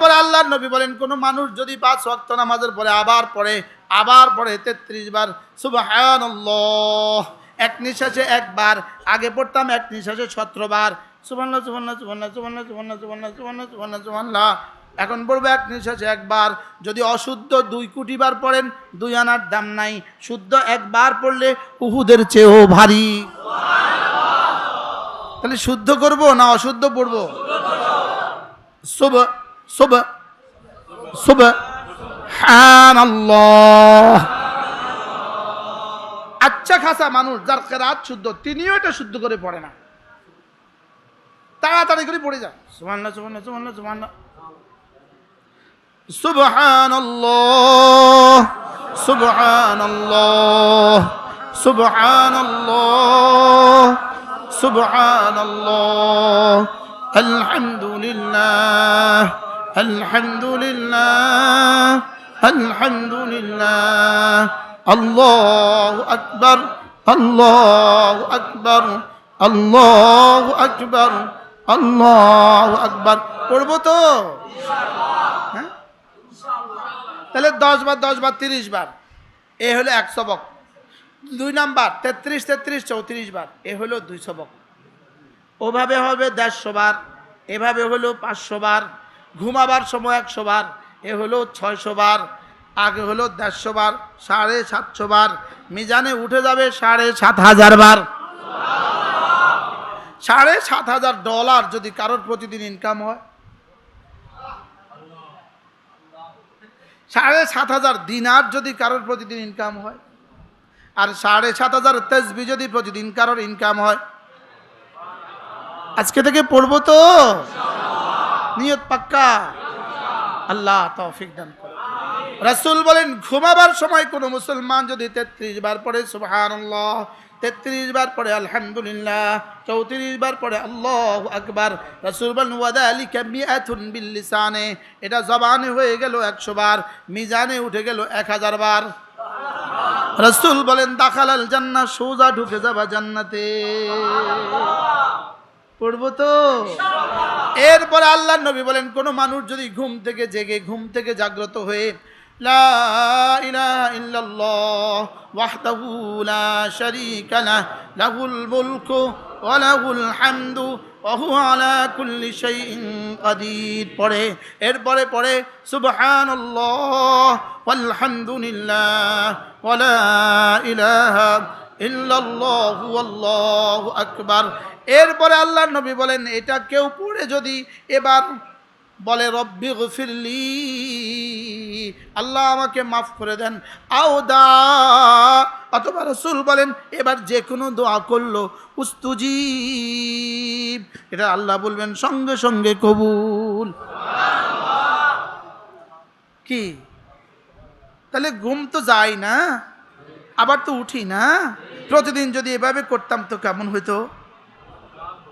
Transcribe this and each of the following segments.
এরপরে আল্লাহর নবী বলেন, কোনো মানুষ যদি পাঁচ ওয়াক্ত নামাজের পরে আবার পড়ে আবার পড়ে তেত্রিশ বার, সুবহানাল্লাহ, এক নিঃশ্বাসে একবার, আগে পড়তাম এক নিঃশ্বাসে সতেরো বার, সুবহানাল্লাহ সুবহানাল্লাহ সুবহানাল্লাহ সুবহানাল্লাহ সুবহানাল্লাহ সুবহানাল্লাহ সুবহানাল্লাহ সুবহানাল্লাহ এখন পড়ব এক নিঃশ্বাসে একবার, যদি অশুদ্ধ দুই কোটি বার পড়েন, দুই আনার দাম নাই, শুদ্ধ একবার পড়লে উহুদের চেয়েও ভারী। তাহলে শুদ্ধ করব না অশুদ্ধ পড়ব? শুভ সুব সুব আচ্ছা খাসা মানুষ, যার কেরাত শুদ্ধ, তিনিও এটা শুদ্ধ করে পড়ে না। তাড়াতাড়ি করে পড়ে যায়। সুবান্না সুবান্না সুবান্না সুবান্না سبحان الله سبحان الله سبحان الله سبحان الله الحمد সুবহানাল্লাহ আলহামদুলিল্লাহ আলহামদুলিল্লাহ আলহামদুলিল্লাহ, আল্লাহু আকবার আল্লাহু আকবার আল্লাহু আকবার আল্লাহু আকবার। পড়ব তো? হ্যাঁ? তাহলে দশ বার দশ বার, তিরিশ বার। এ হলো এক সবক। দুই নাম্বার, তেত্রিশ তেত্রিশ, চৌত্রিশ বার। এ হলো দুই সবক। ওভাবে হবে দেড়শো বার, এভাবে হলো পাঁচশো বার। ঘুমাবার সময় একশো বার, এ হলো ছয়শো বার, আগে হলো দেড়শো বার, সাড়ে সাতশো বার, মিজানে উঠে যাবে সাড়ে সাত হাজার বার। সাড়ে সাত হাজার ডলার যদি কারোর প্রতিদিন ইনকাম হয়। সাড়ে সাত হাজার দিনার যদি কারোর প্রতিদিন ইনকাম হয়। আর সাড়ে সাত হাজার তেজবি যদি প্রতিদিন কারোর ইনকাম হয়। আজকে থেকে পড়ব তো? নিয়ত পাক্কা। আল্লাহ তৌফিক দান করে রাসূল বলেন, ঘুমাবার সময় কোনো মুসলমান যদি তেত্রিশ বার পড়ে, সুবহানাল্লাহ, তেত্রিশ বার পড়ে, আলহামদুলিল্লাহ, চৌত্রিশ বার পড়ে, আল্লাহ আকবার, রাসূল বলেন, ওয়াদালিকা মিআতুন বিল লিসানে এটা জবানে হয়ে গেল একশো বার, মিজানে উঠে গেল এক হাজার বার। রসুল বলেন, দাখালাল জান্নাত সোজা ঢুকে যাবা জান্নাতে। পড়ব তো। এরপরে আল্লাহ নবী বলেন, কোন মানুষ যদি ঘুম থেকে জেগে, ঘুম থেকে জাগ্রত হয়ে, লা লাহুল পড়ে, এরপরে পড়ে, সুবহানাল্লাহ, ওয়ালহামদুলিল্লাহ, ওয়া লা এরপরে আল্লাহ নবী বলেন, এটা কেউ পড়ে যদি এবার বলে, রব্বি গফিরলি, আল্লাহ আমাকে মাফ করে দেন। আও দা, অথবা রসুল বলেন, এবার যে কোনো দোয়া করল, উস্তুজিব। এটা আল্লাহ বলবেন, সঙ্গে সঙ্গে কবুল। কি? তাহলে ঘুম তো যায় না, আবার তো উঠি না। প্রতিদিন যদি এভাবে করতাম তো কেমন হইতো?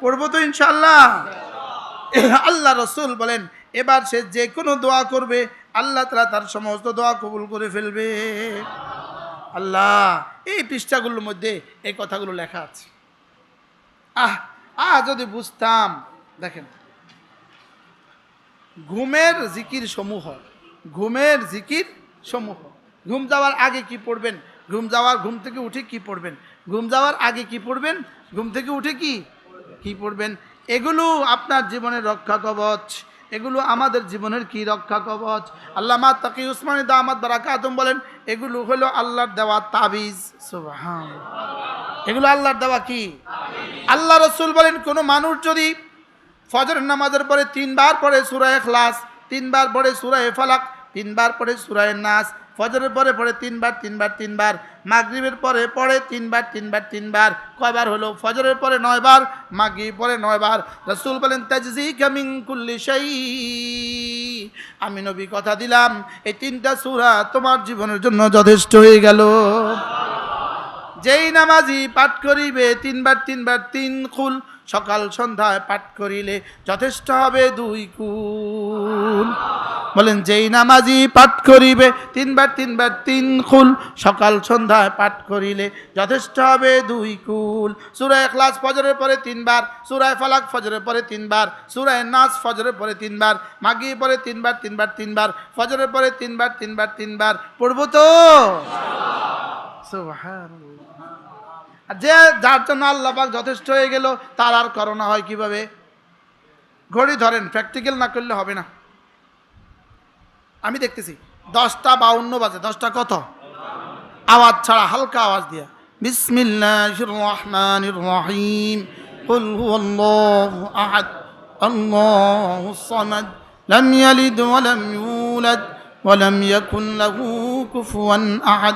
পড়ব তো ইনশাল্লাহ আল্লাহ রসুল বলেন, এবার সে যে কোনো দোয়া করবে, আল্লাহ তালা তার সমস্ত দোয়া কবুল করে ফেলবে। আল্লাহ, এই পৃষ্ঠাগুলোর মধ্যে এই কথাগুলো লেখা আছে। আহ আহ, যদি বুঝতাম, দেখেন, ঘুমের জিকির সমূহ, ঘুমের জিকির সমূহ। ঘুম যাওয়ার আগে কি পড়বেন? ঘুম যাওয়ার, ঘুম থেকে উঠে কি পড়বেন? ঘুম যাওয়ার আগে কি পড়বেন? ঘুম থেকে উঠে কি? কি পড়বেন? এগুলো আপনার জীবনের রক্ষা কবচ। এগুলো আমাদের জীবনের কি রক্ষা কবচ? আল্লামা তাকি উসমানী দামাদ বারাকাতুম বলেন, এগুলো হলো আল্লাহর দেওয়া তাবিজ। সুবহান এগুলো আল্লাহর দেওয়া কি? আল্লাহ রসুল বলেন, কোনো মানুষ যদি ফজর নামাজের পরে তিনবার পরে সুরায় খ্লাস তিনবার পরে সুরায় ফালাক, তিনবার পরে সুরায় নাস ফজরের পরে পড়ে তিনবার তিনবার তিনবার। মাগরীবের পরে পড়ে তিনবার তিনবার তিনবার। কয়বার হলো? ফজরের পরে নয়বার মাগরীব পরে নয়বার। রসুল বলেন তাজি কামিং কুল্লি শাই আমি নবী কথা দিলাম, এই তিনটা সূরা তোমার জীবনের জন্য যথেষ্ট হয়ে গেল। যেই নামাজি পাঠ করিবে, তিনবার তিনবার তিন কুল সকাল সন্ধ্যায় পাঠ করিলে যথেষ্ট হবে দুই কুল বলেন, যেই নামাজি পাঠ করিবে, তিনবার তিনবার তিন কুল সকাল সন্ধ্যায় পাঠ করিলে যথেষ্ট হবে দুই কুল সুরায় ক্লাস ফজরের পরে তিনবার সুরায় ফালাক ফজরের পরে তিনবার সুরায় নাচ ফজরের পরে তিনবার মাগি পরে তিনবার তিনবার তিনবার, ফজরের পরে তিনবার তিনবার তিনবার। পড়ব তো? যে যার জন্য আল্লাহ পাক যথেষ্ট হয়ে গেল তার আর করোনা হয় কিভাবে ঘড়ি ধরেন প্র্যাকটিক্যাল না করলে হবে না আমি দেখতেছি দশটা বাউন্ন বাজে দশটা কত আওয়াজ ছাড়া হালকা আওয়াজ দিয়া বিসমিল্লাহির রহমানির রহিম قل هو الله أحد الله الصمد لم يلد ولم يولد ولم يكن له كفوا أحد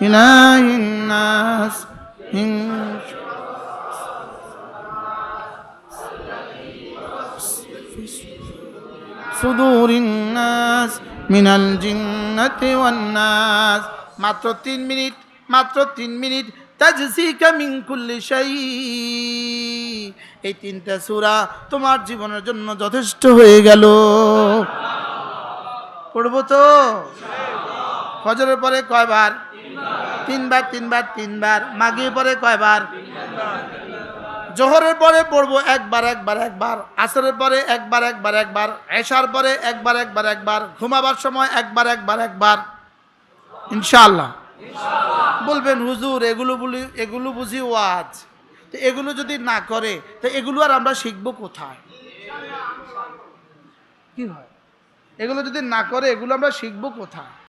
إله الناس من صدور الناس من الجنة والناس মাত্র তিন মিনিট মাত্র তিন মিনিট তাজসিকা মিন কুল্লি শাই এই তিনটা সূরা তোমার জীবনের জন্য যথেষ্ট হয়ে গেল পড়বো তো ফজরের পরে কয়বার তিনবার তিনবার তিনবার মাগিয়ে পরে কয়বার? জোহরের পরে পড়ব একবার একবার একবার, আসরের পরে একবার একবার একবার, এশার পরে একবার একবার একবার, ঘুমাবার সময় একবার একবার একবার। ইনশাআল্লাহ। বলবেন, হুজুর, এগুলো বলি, এগুলো বুঝি ওয়াজ। তো এগুলো যদি না করে, তো এগুলো আর আমরা শিখব কোথায়? কি হয়? এগুলো যদি না করে, এগুলো আমরা শিখব কোথায়?